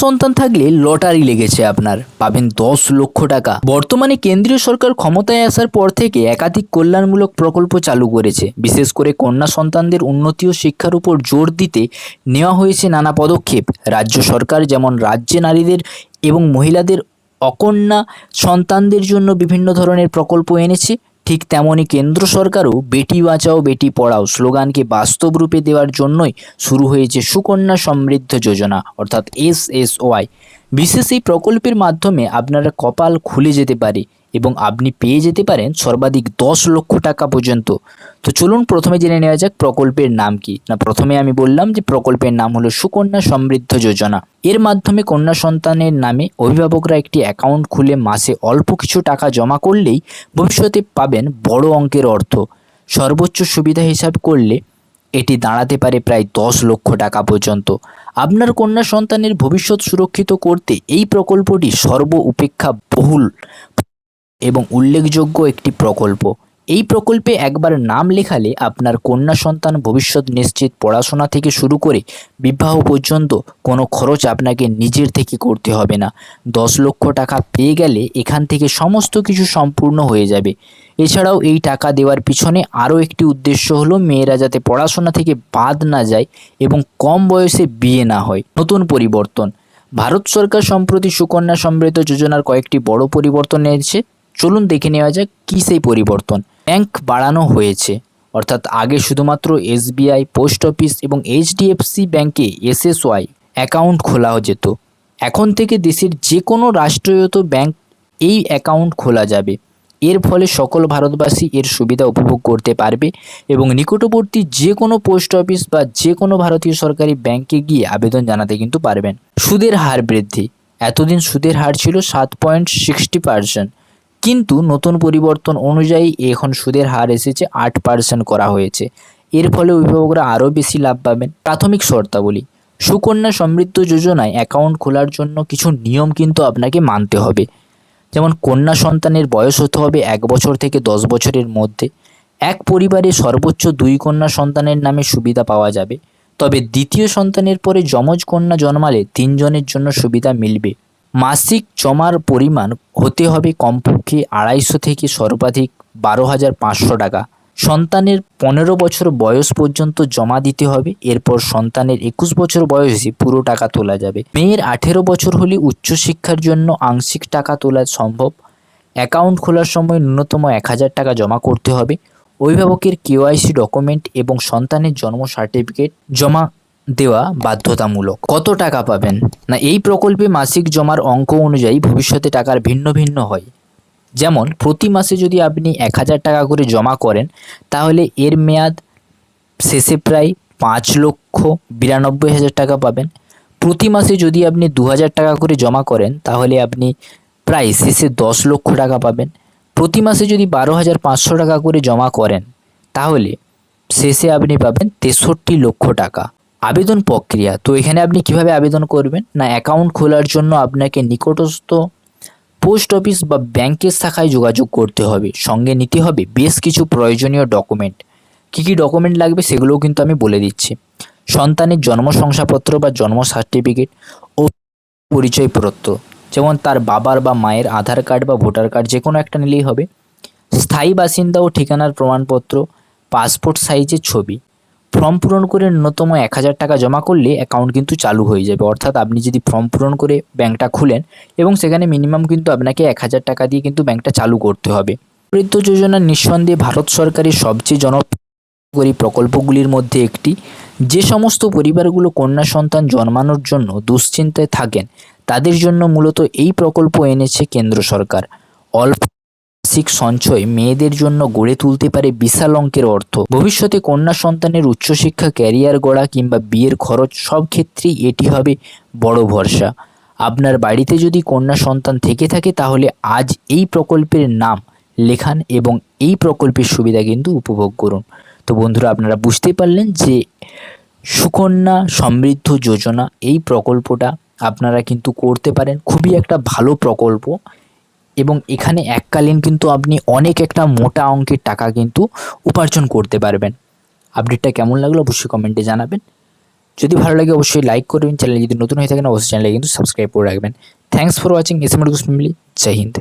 সন্তান থাকলে লটারি লেগেছে আপনার। পাবেন দশ লক্ষ টাকা। বর্তমানে কেন্দ্রীয় সরকার ক্ষমতায় আসার পর থেকে একাধিক কল্যাণমূলক প্রকল্প চালু করেছে। বিশেষ করে কন্যা সন্তানদের উন্নতি ও শিক্ষার উপর জোর দিতে নেওয়া হয়েছে নানা পদক্ষেপ। রাজ্য সরকার যেমন রাজ্যে নারীদের এবং মহিলাদের অকন্যা সন্তানদের জন্য বিভিন্ন ধরনের প্রকল্প এনেছে ঠিক তেমনই কেন্দ্র সরকারও বেটি বাঁচাও, বেটি পড়াও স্লোগানকে বাস্তব রূপে দেওয়ার জন্যই শুরু হয়েছে সুকন্যা সমৃদ্ধ যোজনা, অর্থাৎ এস এস ওয়াই। বিশেষ এই প্রকল্পের মাধ্যমে আপনারা কপাল খুলে যেতে পারে এবং আপনি পেয়ে যেতে পারেন সর্বাধিক দশ লক্ষ টাকা পর্যন্ত। তো চলুন প্রথমে জেনে নেওয়া যাক প্রকল্পের নাম কি। না, প্রথমে আমি বললাম যে প্রকল্পের নাম হলো সুকন্যা সমৃদ্ধ যোজনা। এর মাধ্যমে কন্যা সন্তানের নামে অভিভাবকরা একটি অ্যাকাউন্ট খুলে মাসে অল্প কিছু টাকা জমা করলেই ভবিষ্যতে পাবেন বড় অঙ্কের অর্থ। সর্বোচ্চ সুবিধা হিসাব করলে এটি দাঁড়াতে পারে প্রায় দশ লক্ষ টাকা পর্যন্ত। আপনার কন্যা সন্তানের ভবিষ্যৎ সুরক্ষিত করতে এই প্রকল্পটি সর্ব উপেক্ষা বহুল এবং উল্লেখযোগ্য একটি প্রকল্প। এই প্রকল্পে একবার নাম লেখালে আপনার কন্যা সন্তান ভবিষ্যৎ নিশ্চিত পড়াশোনা থেকে শুরু করে বিবাহ পর্যন্ত কোনো খরচ আপনাকে নিজের থেকে করতে হবে না। দশ লক্ষ টাকা পেয়ে গেলে এখান থেকে সমস্ত কিছু সম্পূর্ণ হয়ে যাবে। এছাড়াও এই টাকা দেওয়ার পিছনে আরও একটি উদ্দেশ্য হলো মেয়েরা যাতে পড়াশোনা থেকে বাদ না যায় এবং কম বয়সে বিয়ে না হয়। নতুন পরিবর্তন। ভারত সরকার সম্প্রতি সুকন্যা সমৃদ্ধ যোজনার কয়েকটি বড় পরিবর্তন এনেছে। চলুন দেখে নেওয়া যাক কী সেই পরিবর্তন। ব্যাংক বাড়ানো হয়েছে। অর্থাৎ আগে শুধুমাত্র এসবিআই পোস্ট অফিস এবং এইচডিএফসি ব্যাংকে এসএসওয়াই অ্যাকাউন্ট খোলা যেত। এখন থেকে দেশের যে কোনো রাষ্ট্রায়ত্ত ব্যাংক এই অ্যাকাউন্ট খোলা যাবে। এর ফলে সকল ভারতবাসী এর সুবিধা উপভোগ করতে পারবে এবং নিকটবর্তী যে কোনো পোস্ট অফিস বা যে কোনো ভারতীয় সরকারি ব্যাংকে গিয়ে আবেদন জানাতে কিন্তু পারবেন। সুদের হার বৃদ্ধি। এতদিন সুদের হার ছিল সাত পয়েন্ট সিক্সটি পার্সেন্ট কিন্তু নতুন পরিবর্তন অনুযায়ী এখন সুদের হার এসেছে আট পার্সেন্ট করা হয়েছে। এর ফলে অভিভাবকরা আরও বেশি লাভ পাবেন। প্রাথমিক শর্তাবলী, সুকন্যা সমৃদ্ধ যোজনায় অ্যাকাউন্ট খোলার জন্য কিছু নিয়ম কিন্তু আপনাকে মানতে হবে। যেমন কন্যা সন্তানের বয়স হতে হবে এক বছর থেকে দশ বছরের মধ্যে। এক পরিবারে সর্বোচ্চ দুই কন্যা সন্তানের নামে সুবিধা পাওয়া যাবে। তবে দ্বিতীয় সন্তানের পরে যমজ কন্যা জন্মালে তিনজনের জন্য সুবিধা মিলবে। মাসিক জমার পরিমাণ হতে হবে কমপক্ষে আড়াইশো থেকে সর্বাধিক বারো হাজার পাঁচশো টাকা। সন্তানের পনেরো বছর বয়স পর্যন্ত জমা দিতে হবে, এরপর সন্তানের একুশ বছর বয়সে পুরো টাকা তোলা যাবে। মেয়ের আঠেরো বছর হলে উচ্চশিক্ষার জন্য আংশিক টাকা তোলা সম্ভব। অ্যাকাউন্ট খোলার সময় ন্যূনতম এক হাজার টাকা জমা করতে হবে। অভিভাবকের কেওয়াইসি ডকুমেন্ট এবং সন্তানের জন্ম সার্টিফিকেট জমা দেওয়া বাধ্যতামূলক। কত টাকা পাবেন? না, এই প্রকল্পে মাসিক জমার অঙ্ক অনুযায়ী ভবিষ্যতে টাকার ভিন্ন ভিন্ন হয়। যেমন, প্রতি মাসে যদি আপনি এক হাজার টাকা করে জমা করেন, তাহলে এর মেয়াদ শেষে প্রায় পাঁচ লক্ষ বিরানব্বই হাজার টাকা পাবেন। প্রতি মাসে যদি আপনি দু হাজার টাকা করে জমা করেন, তাহলে আপনি প্রায় শেষে দশ লক্ষ টাকা পাবেন। প্রতি মাসে যদি বারো হাজার পাঁচশো টাকা করে জমা করেন, তাহলে শেষে আপনি পাবেন তেষট্টি লক্ষ টাকা। আবেদন প্রক্রিয়া। তো এখানে আপনি কীভাবে আবেদন করবেন? না অ্যাকাউন্ট খোলার জন্য আপনাকে নিকটস্থ পোস্ট অফিস বা ব্যাংকের শাখায় যোগাযোগ করতে হবে। সঙ্গে নিতে হবে বেশ কিছু প্রয়োজনীয় ডকুমেন্ট কী কী ডকুমেন্ট লাগবে সেগুলোও কিন্তু আমি বলে দিচ্ছি। সন্তানের জন্ম শংসাপত্র বা জন্ম সার্টিফিকেট ও পরিচয়পত্র, যেমন তার বাবার বা মায়ের আধার কার্ড বা ভোটার কার্ড যে কোনো একটা নিলেই হবে। স্থায়ী বাসিন্দা ও ঠিকানার প্রমাণপত্র পাসপোর্ট সাইজের ছবি ফর্ম পূরণ করে ন্যূনতম এক হাজার টাকা জমা করলে অ্যাকাউন্ট কিন্তু চালু হয়ে যাবে। অর্থাৎ আপনি যদি ফর্ম পূরণ করে ব্যাংকটা খুলেন এবং সেখানে মিনিমাম কিন্তু আপনাকে এক হাজার টাকা দিয়ে কিন্তু ব্যাংকটা চালু করতে হবে। বৃদ্ধ যোজনা নিঃসন্দেহে ভারত সরকারের সবচেয়ে জনপ্রিয় প্রকল্পগুলির মধ্যে একটি, যে সমস্ত পরিবারগুলো কন্যা সন্তান জন্মানোর জন্য দুশ্চিন্তায় থাকেন, তাদের জন্য মূলত এই প্রকল্প এনেছে কেন্দ্র সরকার। অল্প মাসিক সঞ্চয় মেয়েদের জন্য গড়ে তুলতে পারে বিশাল অঙ্কের অর্থ। ভবিষ্যতে কন্যা সন্তানের উচ্চশিক্ষা, ক্যারিয়ার গড়া কিংবা বিয়ের খরচ সব ক্ষেত্রেই এটি হবে বড় ভরসা। আপনার বাড়িতে যদি কন্যা সন্তান থেকে থাকে তাহলে আজ এই প্রকল্পের নাম লেখান এবং এই প্রকল্পের সুবিধা কিন্তু উপভোগ করুন। তো বন্ধুরা, আপনারা বুঝতে পারলেন যে সুকন্যা সমৃদ্ধ যোজনা এই প্রকল্পটা আপনারা কিন্তু করতে পারেন। খুবই একটা ভালো প্রকল্প। এবং এখানে এককালীন কিন্তু আপনি অনেক একটা মোটা অঙ্কের টাকা কিন্তু উপার্জন করতে পারবেন। আপডেটটা কেমন লাগল অবশ্যই কমেন্টে জানাবেন। যদি ভালো লাগে অবশ্যই লাইক করবেন। চ্যানেল যদি নতুন হয়ে থাকেন, অবশ্যই চ্যানেলে কিন্তু সাবস্ক্রাইব করে রাখবেন। Thanks for watching S M family Jai Hind